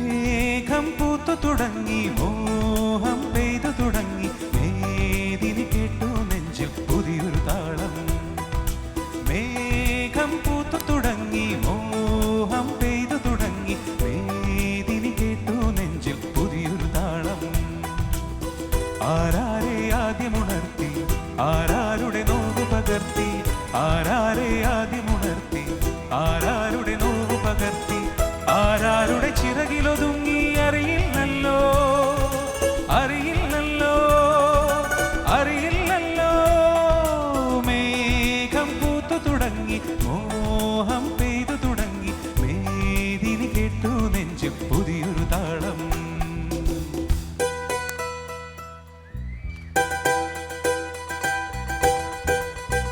മേഘം പൂത്തു തുടങ്ങി മോഹം പെയ്തു തുടങ്ങി. മോഹം പെയ്തു തുടങ്ങി. മേദിനി കേട്ടു നെഞ്ചു പുതിയൊരു താളം.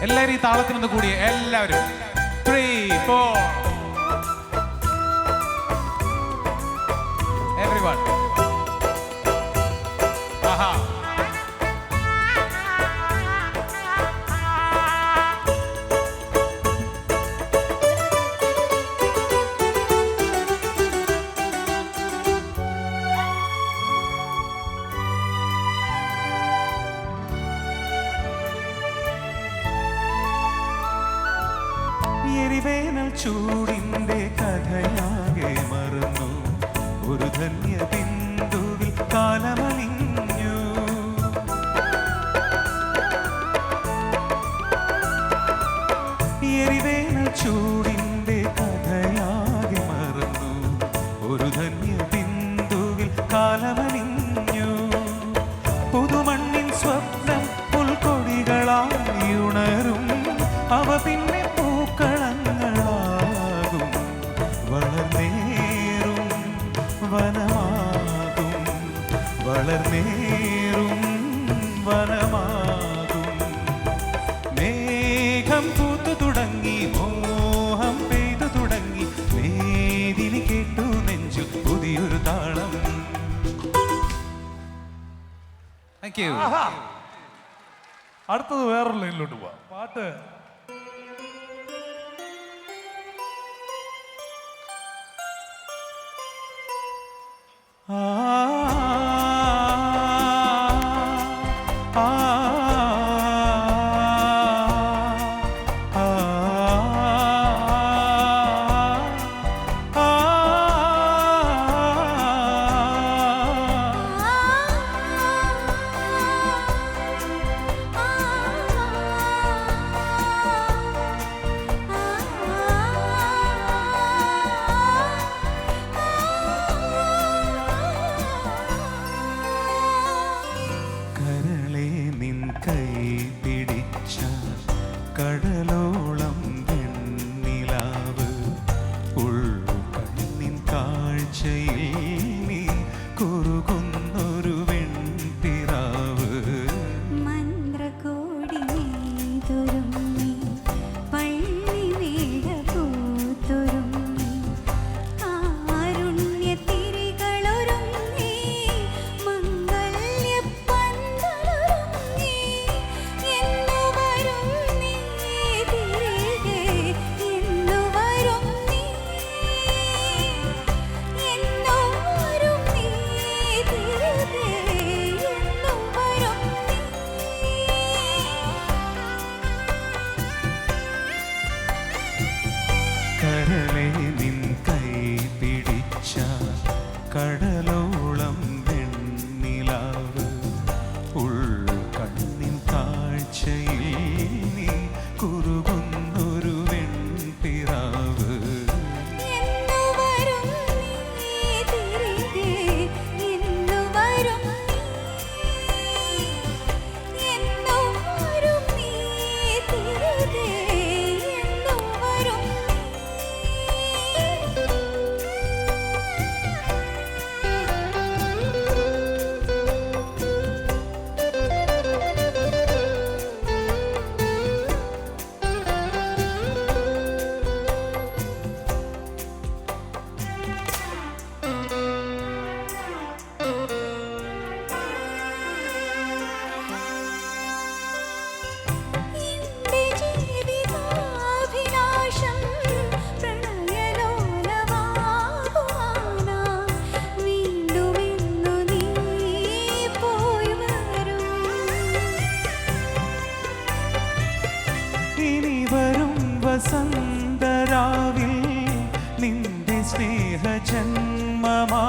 എല്ലാവരും ഈ താളത്തിനൊന്ന് കൂടിയേ എല്ലാവരും. ത്രീ ഫോർ എവറി വൺ ആഹാ. എരിവേനൽ ചൂടിന്റെ കഥയാകെ മറന്നു. ഒരു ധന്യ ബിന്ദുവിൽ കാലമലിഞ്ഞു എരിവേനൽ ചൂടിന്റെ കഥയാകെ മറന്നു. ഒരു ധന്യ ബിന്ദുവിൽ കാലമലിഞ്ഞു പുതുമണ്ണിൻ സ്വപ്നം പുൽക്കൊടികളായി ഉണരും അവ പിന്നെ വളർന്നേറും വനമാകും. മേഘം പൂത്തു തുടങ്ങി മോഹം പെയ്തു തുടങ്ങി. വേദിനി കേട്ടു നെഞ്ചു പുതിയൊരു താളം. താങ്ക് യു അടുത്തത് വേറൊരു ലൈനിലോട്ട് പോവാം. പാട്ട്. ആ കാഴ്ചയിൽ വസന്തരാവിൽ നിന്റെ സ്നേഹജന്മമാ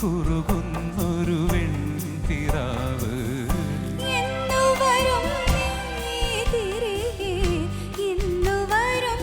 കുറുകുന്നൊരു വെൺതിറാവ് എന്നു വരും നീ. തിരികെ എന്നു വരും